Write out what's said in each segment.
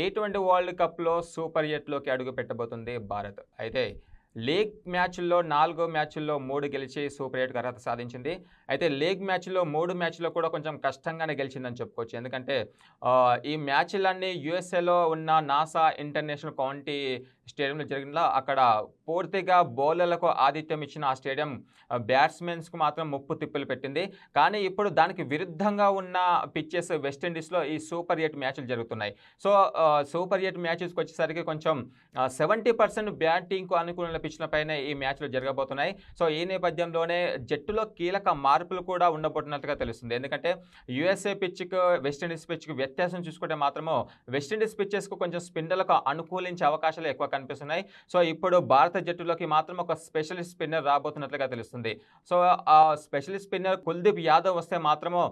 Tea twenty world కప్లో super ఎయిట్లోకి అడుగు పెట్టబోతుంది భారత్. అయితే లీగ్ మ్యాచ్ల్లో నాలుగో మ్యాచ్ల్లో మూడు గెలిచి సూపర్ ఎయిట్కి అర్హత సాధించింది. అయితే లీగ్ మ్యాచ్లో మూడు మ్యాచ్లో కూడా కొంచెం కష్టంగానే గెలిచిందని చెప్పుకోవచ్చు. ఎందుకంటే ఈ మ్యాచ్లన్నీ యుఎస్ఏలో ఉన్న నాసా ఇంటర్నేషనల్ కౌంటీ స్టేడియంలో జరిగిన అక్కడ పూర్తిగా బౌలర్లకు ఆతిథ్యం ఇచ్చిన ఆ స్టేడియం బ్యాట్స్మెన్స్కు మాత్రం ముప్పు తిప్పులు పెట్టింది. కానీ ఇప్పుడు దానికి విరుద్ధంగా ఉన్న పిచ్చెస్ వెస్టిండీస్లో ఈ సూపర్ ఎయిట్ మ్యాచ్లు జరుగుతున్నాయి. సో సూపర్ ఎయిట్ మ్యాచెస్కి వచ్చేసరికి కొంచెం సెవెంటీ పర్సెంట్ బ్యాటింగ్కు అనుకూల పిచ్ల పైన ఈ మ్యాచ్లు జరగబోతున్నాయి. సో ఈ నేపథ్యంలోనే జట్టులో కీలక మార్పులు కూడా ఉండబోతున్నట్టుగా తెలుస్తుంది. ఎందుకంటే యుఎస్ఏ పిచ్కి వెస్టిండీస్ పిచ్కి వ్యత్యాసం చూసుకుంటే మాత్రము వెస్టిండీస్ పిచ్చెస్కు కొంచెం స్పిండర్లకు అనుకూలించే అవకాశాలు ఎక్కువ. కనిపిస్తున్నాయి. సో ఇప్పుడు భారత జట్టులోకి మాత్రం ఒక స్పెషలిస్ట్ స్పిన్నర్ రాబోతున్నట్లుగా తెలుస్తుంది. సో ఆ స్పెషలిస్ట్ స్పిన్నర్ కుల్దీప్ యాదవ్ వస్తే మాత్రము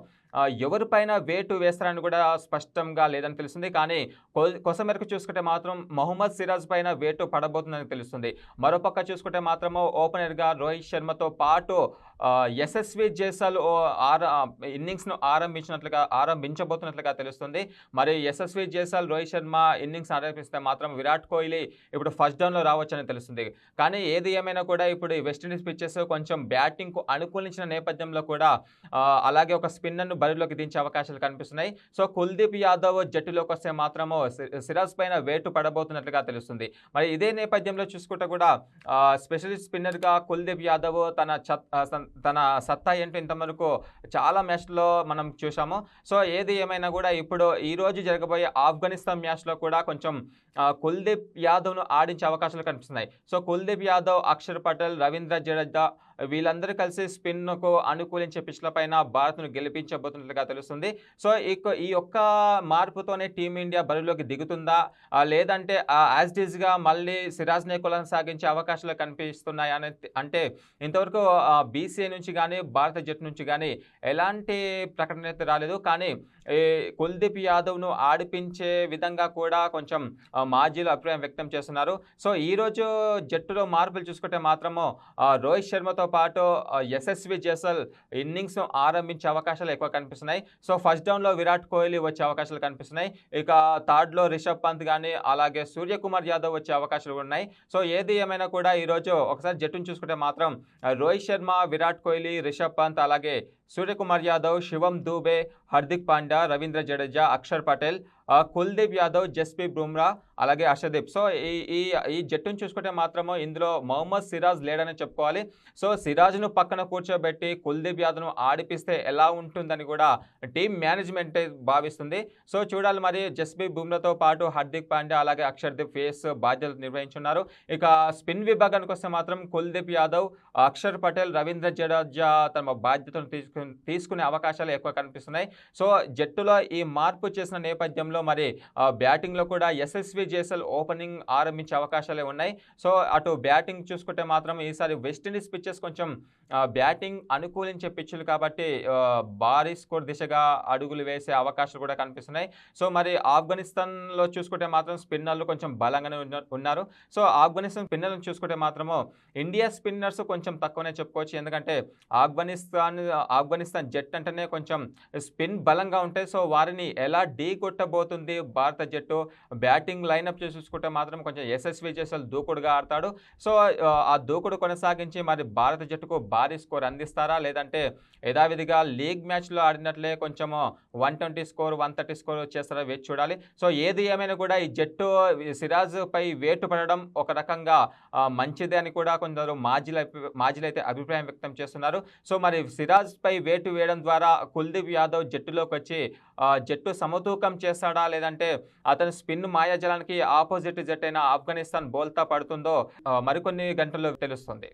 ఎవరిపైన వేటు వేస్తారని కూడా స్పష్టంగా లేదని తెలుస్తుంది. కానీ కొ- కొస మేరకు చూసుకుంటే మాత్రం మొహమ్మద్ సిరాజ్ పైన వేటు పడబోతుందని తెలుస్తుంది. మరోపక్క చూసుకుంటే మాత్రము ఓపెనర్గా రోహిత్ శర్మతో పాటు ఎస్ఎస్వి యశస్వి జైసల్ ఓ ఇన్నింగ్స్ను ఆరంభించినట్లుగా ఆరంభించబోతున్నట్లుగా తెలుస్తుంది. మరి యశస్వి జైసల్ రోహిత్ శర్మ ఇన్నింగ్స్ ఆరంభిస్తే మాత్రం విరాట్ కోహ్లీ ఇప్పుడు ఫస్ట్ డౌన్లో రావచ్చని తెలుస్తుంది. కానీ ఏది ఏమైనా కూడా ఇప్పుడు వెస్టిండీస్ పిచ్చెస్ కొంచెం బ్యాటింగ్కు అనుకూలించిన నేపథ్యంలో కూడా అలాగే ఒక స్పిన్నర్ను బరిలోకి దించే అవకాశాలు కనిపిస్తున్నాయి. సో కుల్దీప్ యాదవ్ జట్టులోకి వస్తే మాత్రము సి- సిరాజ్ పైన వేటు పడబోతున్నట్లుగా తెలుస్తుంది. మరి ఇదే నేపథ్యంలో చూసుకుంటే కూడా స్పెషలిస్ట్ స్పిన్నర్గా కుల్దీప్ యాదవ్ తన చత్- తన- సత్తా ఏంటో ఇంతవరకు చాలా మ్యాచ్లో మనం చూసాము సో ఏది ఏమైనా కూడా ఇప్పుడు ఈ రోజు జరగబోయే ఆఫ్ఘనిస్తాన్ మ్యాచ్లో కూడా కొంచెం కుల్దీప్ యాదవ్ను ఆడించే అవకాశాలు కనిపిస్తున్నాయి. సో కుల్దీప్ యాదవ్ అక్షర్ పటేల్ రవీంద్ర జడేజా వీళ్ళందరూ కలిసి స్పిన్కు అనుకూలించే పిచ్ల పైన భారత్ను గెలిపించబోతున్నట్లుగా తెలుస్తుంది. సో ఈ ఒక్క మార్పుతోనే టీమిండియా బరిలోకి దిగుతుందా? లేదంటే యాజ్ డీజ్గా మళ్ళీ సిరాజ్నే కొనసాగించే అవకాశాలు కనిపిస్తున్నాయి అంటే ఇంతవరకు బీసీఏ నుంచి కానీ భారత జట్టు నుంచి కానీ ఎలాంటి ప్రకటన అయితే రాలేదు. కానీ కుల్దీప్ యాదవ్ను ఆడిపించే విధంగా కూడా కొంచెం మాజీలు అభిప్రాయం వ్యక్తం చేస్తున్నారు. సో ఈరోజు జట్టులో మార్పులు చూసుకుంటే మాత్రము రోహిత్ శర్మతో పాటు యశస్వి జైసల్ ఇన్నింగ్స్ ఆరంభించే అవకాశాలు ఎక్కువ కనిపిస్తున్నాయి. సో ఫస్ట్ డౌన్లో విరాట్ కోహ్లీ వచ్చే అవకాశాలు కనిపిస్తున్నాయి. ఇక థర్డ్లో రిషబ్ పంత్ కానీ అలాగే సూర్యకుమార్ యాదవ్ వచ్చే అవకాశాలు ఉన్నాయి. సో ఏది ఏమైనా కూడా ఈరోజు ఒకసారి జట్టును చూసుకుంటే మాత్రం రోహిత్ శర్మ విరాట్ కోహ్లీ రిషబ్ పంత్ అలాగే సూర్యకుమార్ యాదవ్ శివం దూబే హార్దిక్ పాండ్యా రవీంద్ర జడేజా అక్షర్ పటేల్ కుల్దీప్ యాదవ్ జస్ప్రీత్ బుమ్రా అలాగే హర్షదీప్. సో ఈ ఈ ఈ జట్టును చూసుకుంటే మాత్రము ఇందులో మొహమ్మద్ సిరాజ్ లేడని చెప్పుకోవాలి. సో సిరాజ్ను పక్కన కూర్చోబెట్టి కుల్దీప్ యాదవ్ను ఆడిపిస్తే ఎలా ఉంటుందని కూడా టీం మేనేజ్మెంట్ భావిస్తుంది. సో చూడాలి మరి జస్ప్రీత్ బుమ్రాతో పాటు హార్దిక్ పాండ్యా అలాగే అక్షర్దీప్ ఫేస్ బాధ్యతలు నిర్వహించున్నారు. ఇక స్పిన్ విభాగానికి వస్తే మాత్రం కుల్దీప్ యాదవ్ అక్షర్ పటేల్ రవీంద్ర జడేజా తమ బాధ్యతను తీసుకు తీసుకునే అవకాశాలు ఎక్కువ కనిపిస్తున్నాయి. సో జట్టులో ఈ మార్పు చేసిన నేపథ్యంలో మరి ఆ, బ్యాటింగ్లో కూడా ఎస్ఎస్వి జేసల్ ఓపెనింగ్ ఆరంభించే అవకాశాలే ఉన్నాయి. సో అటు బ్యాటింగ్ చూసుకుంటే మాత్రం ఈసారి వెస్టిండీస్ పిచ్చెస్ కొంచెం బ్యాటింగ్ అనుకూలించే పిచ్చులు కాబట్టి భారీ స్కోర్ దిశగా అడుగులు వేసే అవకాశాలు కూడా కనిపిస్తున్నాయి. సో మరి ఆఫ్ఘనిస్తాన్లో చూసుకుంటే మాత్రం స్పిన్నర్లు కొంచెం బలంగానే ఉన్న- ఉన్నారు. సో ఆఫ్ఘనిస్తాన్ స్పిన్నర్లను చూసుకుంటే మాత్రము ఇండియా స్పిన్నర్స్ కొంచెం తక్కువనే చెప్పుకోవచ్చు. ఎందుకంటే ఆఫ్ఘనిస్తాన్ ఆఫ్ఘనిస్తాన్ జట్ అంటేనే కొంచెం స్పిన్ బలంగా ఉంటాయి సో వారిని ఎలా ఢీ కొట్టబోతుంది భారత జట్టు? బ్యాటింగ్ లైనప్ చూసుకుంటే మాత్రం కొంచెం ఎస్ఎస్వి చేసే దూకుడుగా ఆడతాడు. సో ఆ, దూకుడు కొనసాగించి మరి భారత జట్టుకు భారీ స్కోర్ అందిస్తారా? లేదంటే యథావిధిగా లీగ్ మ్యాచ్లో ఆడినట్లే కొంచెము one twenty score one thirty score చేస్తారా వేచి చూడాలి. సో ఏది ఏమైనా కూడా ఈ జట్టు సిరాజ్పై వేటు పడడం ఒక రకంగా మంచిదే అని కూడా కొందరు మాజీలు మాజీలైతే అభిప్రాయం వ్యక్తం చేస్తున్నారు. సో మరి సిరాజ్పై వేటు వేయడం ద్వారా కుల్దీప్ యాదవ్ జట్టులోకి వచ్చి ఆ, జట్టు సమతూకం చేస్తాడా లేదంటే అతను స్పిన్ మాయాజలానికి ఆపోజిట్ జట్టు అయిన ఆఫ్ఘనిస్తాన్ బోల్తా పడుతుందో మరికొన్ని గంటల్లో తెలుస్తుంది.